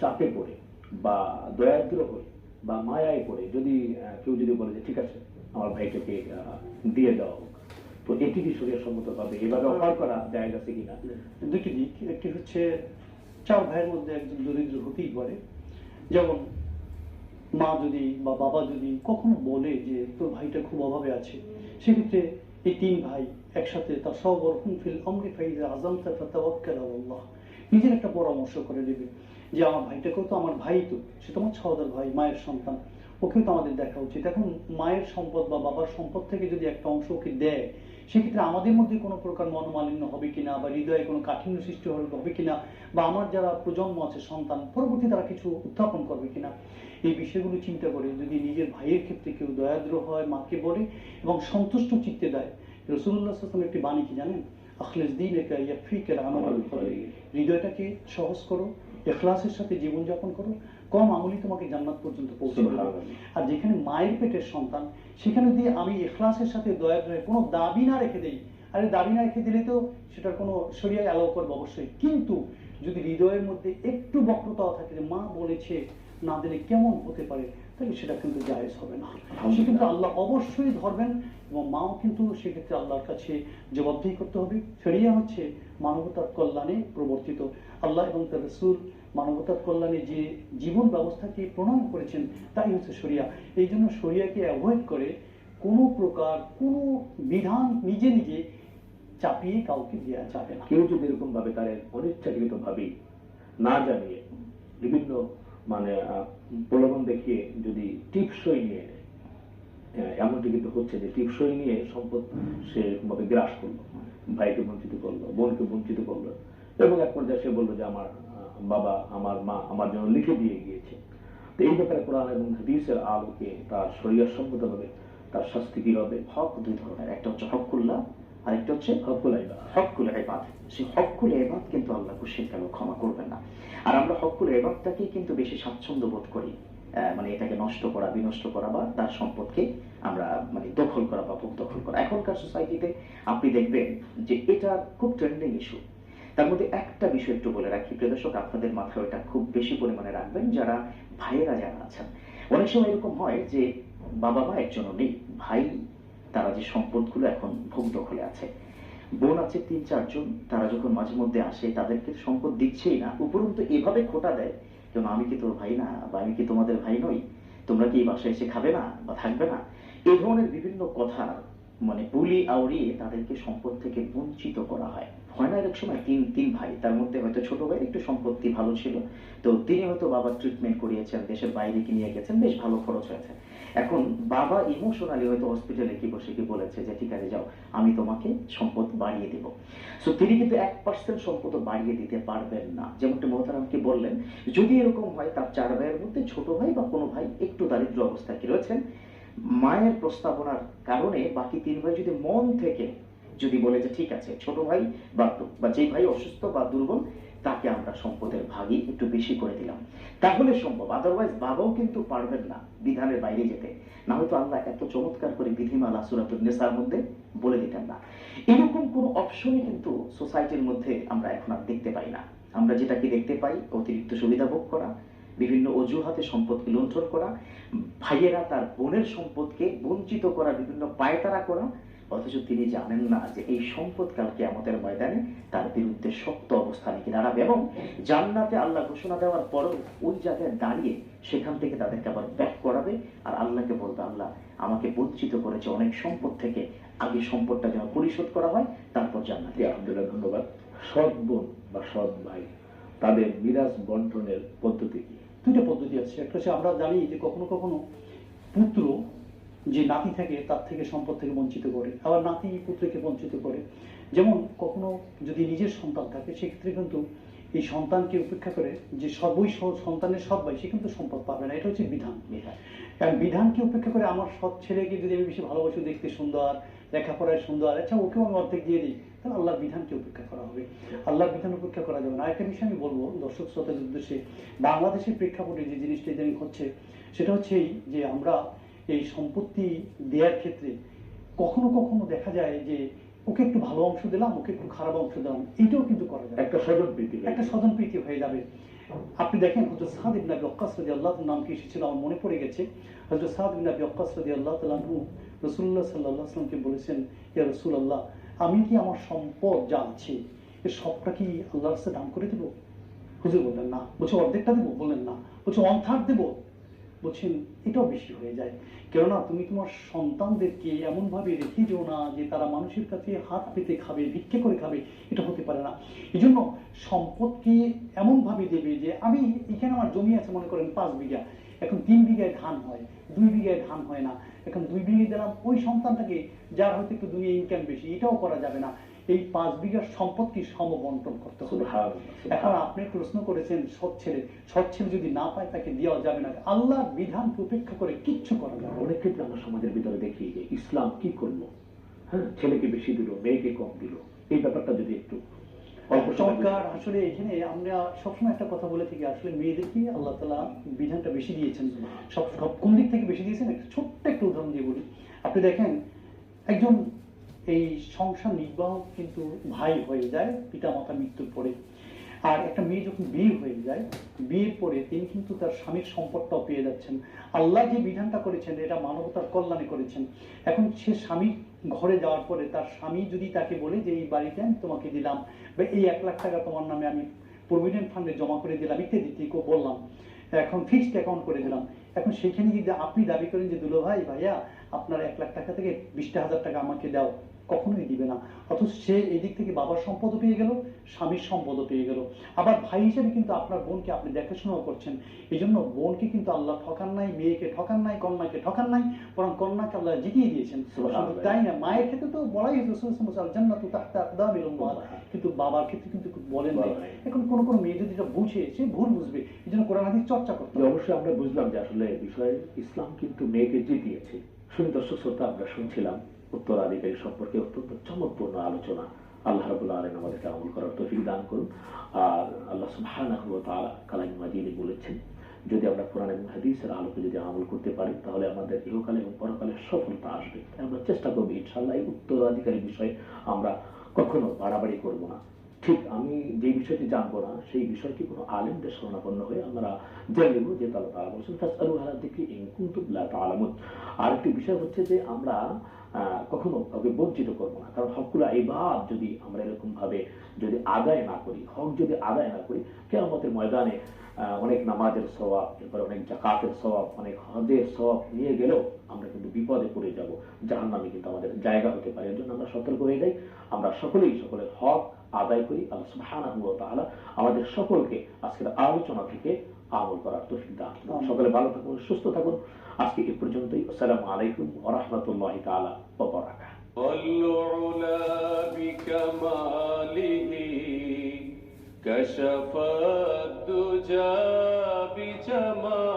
চাপে পড়ে বা দয়াদ্র হয়ে বা মায়ায় পড়ে যদি কেউ যদি বলে যে ঠিক আছে আমার ভাইটাকে দিয়ে দেওয়া হোক তো এটি কি শরীর সম্মত ভাবে এভাবে অফার করা যায় আছে কিনা দুটি দিক। একটি হচ্ছে চার ভাইয়ের মধ্যে একজন দরিদ্র হতেই পারে। যেমন মা যদি বা বাবা যদি কখনো বলে যে তোর ভাইটা খুব অভাবে আছে। সেক্ষেত্রে এই তিন ভাই একসাথে তার সব ফিল অমরি ফাইজা আজম তাওয়াক্কাল আল্লাহ নিজের একটা পরামর্শ করে দেবে যে আমার ভাইটাকেও তো আমার ভাই তো সে তোমার সহোদর ভাই মায়ের সন্তান ওকেও তো আমাদের দেখা উচিত। এখন মায়ের সম্পদ বা বাবার সম্পদ থেকে যদি একটা অংশ ওকে দেয় সেক্ষেত্রে আমাদের মধ্যে কোনো প্রকার মনোমালিন্য হবে কিনা বা হৃদয়ে কোনো কাঠিন্য সৃষ্টি হবে কিনা বা আমার যারা প্রজন্ম আছে সন্তান পরবর্তী তারা কিছু উত্থাপন করবে কিনা এই বিষয়গুলো চিন্তা করে যদি নিজের ভাইয়ের ক্ষেত্রে কেউ দয়াদ্র হয় মাকে বলে এবং সন্তুষ্ট চিত্তে দেয়। রসুল্লাহ আসলাম একটি বাণী কি জানেন? আখলেস দিন একা ইয়াফিকের আমার হৃদয়টাকে সহজ করো এখলাসের সাথে জীবনযাপন করো কম আমলি তোমাকে জান্নাত পর্যন্ত পৌঁছে দেবে। আর যেখানে মায়ের পেটের সন্তান সেখানে দিয়ে আমি এখলাসের সাথে দয়া কোনো দাবি না রেখে দেই। আরে দাবি না রেখে দিলে তো সেটার কোনো সরিয়ায় অ্যালাউ করব অবশ্যই। কিন্তু যদি হৃদয়ের মধ্যে একটু বক্রতাও থাকে যে মা বলেছে না দিলে কেমন হতে পারে তাহলে সেটা কিন্তু জায়েজ হবে না। সেক্ষেত্রে আল্লাহ অবশ্যই ধরবেন এবং মাও কিন্তু সেক্ষেত্রে আল্লাহর কাছে জবাবদিহি করতে হবে। শরিয়া হচ্ছে মানবতার কল্যাণে প্রবর্তিত। আল্লাহ এবং তার রসুল মানবতার কল্যাণে যে জীবন ব্যবস্থাকে প্রণয়ন করেছেন তাই হচ্ছে শরিয়া। এই জন্য শরিয়াকে অ্যাভয়েড করে কোনো প্রকার কোনো বিধান নিজে নিজে চাপিয়ে কাউকে দেওয়া যাবে না। কেউ যদি এরকম ভাবে তার অনিচ্ছাকৃত ভাবে না জানিয়ে বিভিন্ন মানে প্রলোভন দেখিয়ে যদি টিপসই নিয়ে হ্যাঁ, এমনটি কিন্তু হচ্ছে যে টিপসই নিয়ে সম্পদ সে ভাবে গ্রাস করল ভাইকে বঞ্চিত করল বোনকে বঞ্চিত করল এবং এক পর্যায়ে সে বলল যে আমার বাবা আমার মা আমার জন্য লিখে দিয়ে গিয়েছে। তো এই ব্যাপারে কোরআন এবং হাদিসের আলোকে তার শরীর সম্মত হবে তার শাস্তি কি হবে? হক দুই ধরনের। একটা হচ্ছে হকুল্লাহ আর একটা হচ্ছে হকুল আইবা হকুল এবাদ সেই হকুল এবাদ কিন্তু আল্লাহ খুশির কালো ক্ষমা করবেন না। আর আমরা হকুল এবাদটাকেই কিন্তু বেশি স্বাচ্ছন্দ্য বোধ করি। মানে এটাকে নষ্ট করা, বিনষ্ট করা বা তার সম্পদকে আমরা মানে দখল করা বা ভোগ দখল করা। এখনকার সোসাইটিতে আপনি দেখবেন যে এটা খুব ট্রেন্ডিং ইস্যু তার মধ্যে একটা বিষয় একটু বলে রাখি। প্রিয় দর্শক, আপনাদের মাথায় ওটা খুব বেশি পরিমাণে রাখবেন, যারা ভাইয়েরা যারা আছেন। অনেক সময় এরকম হয় যে বাবা মা একজনও নেই, ভাই, তারা যে সম্পদগুলো এখন ভোগ দখলে আছে। বোন আছে তিন, চারজন, তারা যখন মাঝে মধ্যে আসে, তাদেরকে সম্পদ দিচ্ছেই না, উপরন্তু এভাবে খোটা দেয় কেন আমি কি তোর ভাই না? বা আমি কি তোমাদের ভাই নই? তোমরা কি এই বাসায় এসে খাবে না বা থাকবে না? এই ধরনের বিভিন্ন কথা মানে বুলি আউড়িয়ে তাদেরকে সম্পদ থেকে বঞ্চিত করা হয়। হয় না এক সময় তিন তিন ভাই, তার মধ্যে হয়তো ছোট ভাই একটু সম্পত্তি ভালো ছিল। তো তিনি হয়তো বাবার ট্রিটমেন্ট করিয়েছেন, দেশের বাইরে কি নিয়ে গেছেন, বেশ ভালো খরচ হয়েছে। এখন বাবা ইমোশনালি হয়তো হসপিটালে কি বসে কি বলেছে যে, ঠিক আছে, যাও, আমি তোমাকে সম্পদ বাড়িয়ে দেব। সো তিনি কিন্তু এক পার্সেন্ট সম্পদ বাড়িয়ে দিতে পারবেন না। যেমনটা মোহতারামকে বললেন, যদি এরকম হয়, তার চার ভাইয়ের মধ্যে ছোট ভাই বা কোনো ভাই একটু দারিদ্র অবস্থায় কি রয়েছেন? মায়ের প্রস্তাবনার কারণে বাকি তিন ভাই যদি মন থেকে যদি বলে যে, ঠিক আছে, ছোট ভাই বা বা যে ভাই অসুস্থ বা দুর্বল, তাকে আমরা সম্পদের ভাগই একটু বেশি করে দিলাম। তাহলে সম্ভব আদারওয়াইজ বাবাও কিন্তু পারবেন না বিধানের বাইরে যেতে। না হয়তো আল্লাহ এত চমৎকার করে বিধিমালা সুরাতুল নেসার মধ্যে বলে দিতেন না। এরকম কোনো অপশনই কিন্তু সোসাইটির মধ্যে আমরা এখন আর দেখতে পাই না। আমরা যেটাকে দেখতে পাই? অতিরিক্ত সুবিধা ভোগ করা বিভিন্ন অজুহাতে সম্পদকে লুণ্ঠন করা, ভাইয়েরা তার বোনের সম্পদকে বঞ্চিত করা, বিভিন্ন পায়তারা করা, অথচ তিনি জানেন না যে এই সম্পদ কালকে আমাদের ময়দানে তার বিরুদ্ধে শক্ত অবস্থানে কি দাঁড়াবে এবং জান্নাতে আল্লাহ ঘোষণা দেওয়ার পরও ওই জায়গায় দাঁড়িয়ে সেখান থেকে তাদেরকে আবার ব্যাক করাবে। আর আল্লাহকে বলবে, আল্লাহ, আমাকে বঞ্চিত করেছে অনেক সম্পদ থেকে। আগে সম্পদটা যেন পরিশোধ করা হয়, তারপর জান্নাতে আলহামদুলিল্লাহ, ধন্যবাদ। সৎ বোন বা সৎ ভাই, তাদের মিরাজ বন্টনের পদ্ধতি কি? দুইটা পদ্ধতি আছে। একটা হচ্ছে আমরা জানি যে কখনো কখনো পুত্র যে নাতি থাকে তার থেকে সম্পদ থেকে বঞ্চিত করে। আবার নাতি পুত্রকে বঞ্চিত করে। যেমন কখনো যদি নিজের সন্তান থাকে সেক্ষেত্রে কিন্তু এই সন্তানকে উপেক্ষা করে যে সবই সন্তানের সব ভাই সে কিন্তু সম্পদ পাবে না। এটা হচ্ছে বিধান। বিধান। কারণ বিধানকে উপেক্ষা করে আমার সৎ ছেলেকে যদি আমি বেশি ভালোবাসি দেখতে সুন্দর লেখাপড়ায় সুন্দর আচ্ছা ওকেও আমি অর্ধেক দিয়ে দিই। তাহলে আল্লাহর বিধানকে উপেক্ষা করা হবে। আল্লাহর বিধান উপেক্ষা করা যাবে না। আরেকটা বিষয় আমি বলব দর্শক শ্রোতাদের উদ্দেশ্যে বাংলাদেশের প্রেক্ষাপটে যে জিনিসটা ইদানিং হচ্ছে সেটা হচ্ছে এই যে আমরা এই সম্পত্তি দেওয়ার ক্ষেত্রে কখনো কখনো দেখা যায় যে ওকে একটু ভালো অংশ দিলাম ওকে একটু খারাপ অংশ দিলাম। এটাও কিন্তু করা যায় একটা স্বজন প্রীতি। একটা স্বজন প্রীতি হয়ে যাবে। আপনি দেখেন হজরত সাদ ইবনে আবি ওয়াক্কাস রাদিয়াল্লাহু নাম কি এসেছিল? আমার মনে পড়ে গেছে। হজরত সাদ ইবনে আবি ওয়াক্কাস রাদিয়াল্লাহু তাআলা রাসূলুল্লাহ সাল্লাল্লাহু আলাইহি ওয়াসাল্লামকে বলেছেন ইয়া রাসূলুল্লাহ আমি কি আমার সম্পদ যা আছে এর সবটা কি আল্লাহ রাস্তায় দান করে দেবো? হুজুর বললেন, না। বলছে, অর্ধেকটা দেবো? বললেন, না। বলছে ওয়ান থার্ড দেবো? বলছেন, এটাও বেশি হয়ে যায়। কেননা তুমি তোমার সন্তানদেরকে এমনভাবে রেখে যেও না যে তারা মানুষের কাছে হাত পেতে খাবে, ভিক্ষে করে খাবে, এটা হতে পারে না। এই জন্য সম্পদকে এমনভাবে দেবে যে, আমি এখানে আমার জমি আছে, মনে করেন পাঁচ বিঘা। এখন তিন বিঘায় ধান হয় দুই বিঘায় ধান হয় না। এখন দুই বিঘে দিলাম ওই সন্তানটাকে যার হয়তো একটু দুনিয়া ইনকাম বেশি এটাও করা যাবে না। এই পাঁচ বিঘার সম্পদকে সমবন্টন করতে হবে? এখন আপনি প্রশ্ন করেছেন সৎ ছেলে সৎ ছেলে যদি না পায় তাকে দেওয়া যাবে না। আল্লাহর বিধানকে উপেক্ষা করে কিচ্ছু করা যাবে অনেক ক্ষেত্রে আমরা সমাজের ভিতরে দেখি যে ইসলাম কি করল? হ্যাঁ ছেলেকে বেশি দিল মেয়েকে কম দিল। এই ব্যাপারটা যদি একটু অল্প চমৎকার আসলে এখানে আমরা সবসময় একটা কথা বলে থাকি আসলে মেয়েদেরকে আল্লাহ তালা বিধানটা বেশি দিয়েছেন? সব সব কোন দিক থেকে বেশি দিয়েছেন? একটা ছোট্ট একটা উদাহরণ দিয়ে বলি। আপনি দেখেন একজন এই সংসার নির্বাহ কিন্তু ভাই হয়ে যায় পিতা মাতা মৃত্যুর পরে। আর একটা মেয়ে যখন বিয়ে হয়ে যায় বিয়ের পরে তিনি কিন্তু তার স্বামীর সম্পদটাও পেয়ে যাচ্ছেন। আল্লাহ যে বিধানটা করেছেন, এটা মানবতার কল্যাণে করেছেন। এখন সে স্বামীর ঘরে যাওয়ার পরে তার স্বামী যদি তাকে বলে যে, এই বাড়িতে আমি তোমাকে দিলাম, বা এই এক লাখ টাকা তোমার নামে আমি প্রভিডেন্ট ফান্ডে জমা করে দিলাম, ইত্যাদি ইত্যাদি বললাম। এখন ফিক্সড অ্যাকাউন্ট করে দিলাম। এখন সেখানে যদি আপনি দাবি করেন যে, দুলো ভাই, ভাইয়া, আপনার এক লাখ টাকা থেকে বিশটা হাজার টাকা আমাকে দাও। কখনোই দিবে না। অথচ সে এদিক থেকে বাবার সম্পদও পেয়ে গেল স্বামীর সম্পদও পেয়ে গেল। আবার ভাই হিসেবে কিন্তু আপনার বোনকে আপনি দেখাশোনাও করছেন। এই জন্য বোনকে কিন্তু আল্লাহ ঠকান নাই মেয়েকে ঠকান নাই কন্যাকে ঠকান নাই বরং কন্যাকে আল্লাহ জিতিয়ে দিয়েছেন। তাই না মায়ের ক্ষেত্রে তো বলাই কিন্তু বাবার ক্ষেত্রে কিন্তু বলেন নাই। এখন কোন কোন মেয়ে যদি এটা বুঝে সে ভুল বুঝবে। এই জন্য কোরআন হাদিস চর্চা করতে অবশ্যই আমরা বুঝলাম যে আসলে বিষয়ে ইসলাম কিন্তু মেয়েকে জিতিয়েছে। শুনি দর্শক শ্রোতা আমরা শুনছিলাম উত্তরাধিকারী সম্পর্কে অত্যন্ত চমকপূর্ণ আলোচনা। আল্লাহ রাবুল্লাহ আলম আমাদেরকে আমল করার তৌফিক দান করুন। আর আল্লাহ তাআলা কালাম মাজিদে বলেছেন, যদি আমরা কোরআন এবং হাদিসের আলোকে যদি আমল করতে পারি, তাহলে আমাদের ইহকালে এবং পরকালে সফলতা আসবে। তাই আমরা চেষ্টা করব, ইনশাআল্লাহ এই উত্তরাধিকারী বিষয়ে আমরা কখনো বাড়াবাড়ি করব না। ঠিক আমি যে বিষয়টি জানব না, সেই বিষয়টি কোনো আলেমদের শরণাপন্ন হয়ে আমরা জেনে নেব যে তারা তারা বলছেন আরেকটি বিষয় হচ্ছে যে আমরা কখনো কাউকে বঞ্চিত করব না। কারণ হকুলা ইবাদ যদি আমরা এরকম ভাবে যদি আদায় না করি হক যদি আদায় না করি কেয়ামতের ময়দানে অনেক নামাজের স্বভাব এরপরে অনেক জাকাতের স্বভাব অনেক হজের স্বভাব নিয়ে গেলেও আমরা কিন্তু বিপদে পড়ে যাব। জাহান নামে কিন্তু আমাদের জায়গা হতে পারে। এর জন্য আমরা সতর্ক হয়ে যাই। আমরা সকলেই সকলের হক আদায় করি। আল্লাহ সুবহানাহু ওয়া তাআলা আমাদের সকলকে আজকের আলোচনা থেকে আমল করার তৌফিক দান। সকলে ভালো থাকুন সুস্থ থাকুন। আজকে এ পর্যন্তই আসসালামু আলাইকুম ওয়া রাহমাতুল্লাহি তাআলা ওয়া বারাকাতুহু والعلا بكماله كشف الدجى بجماله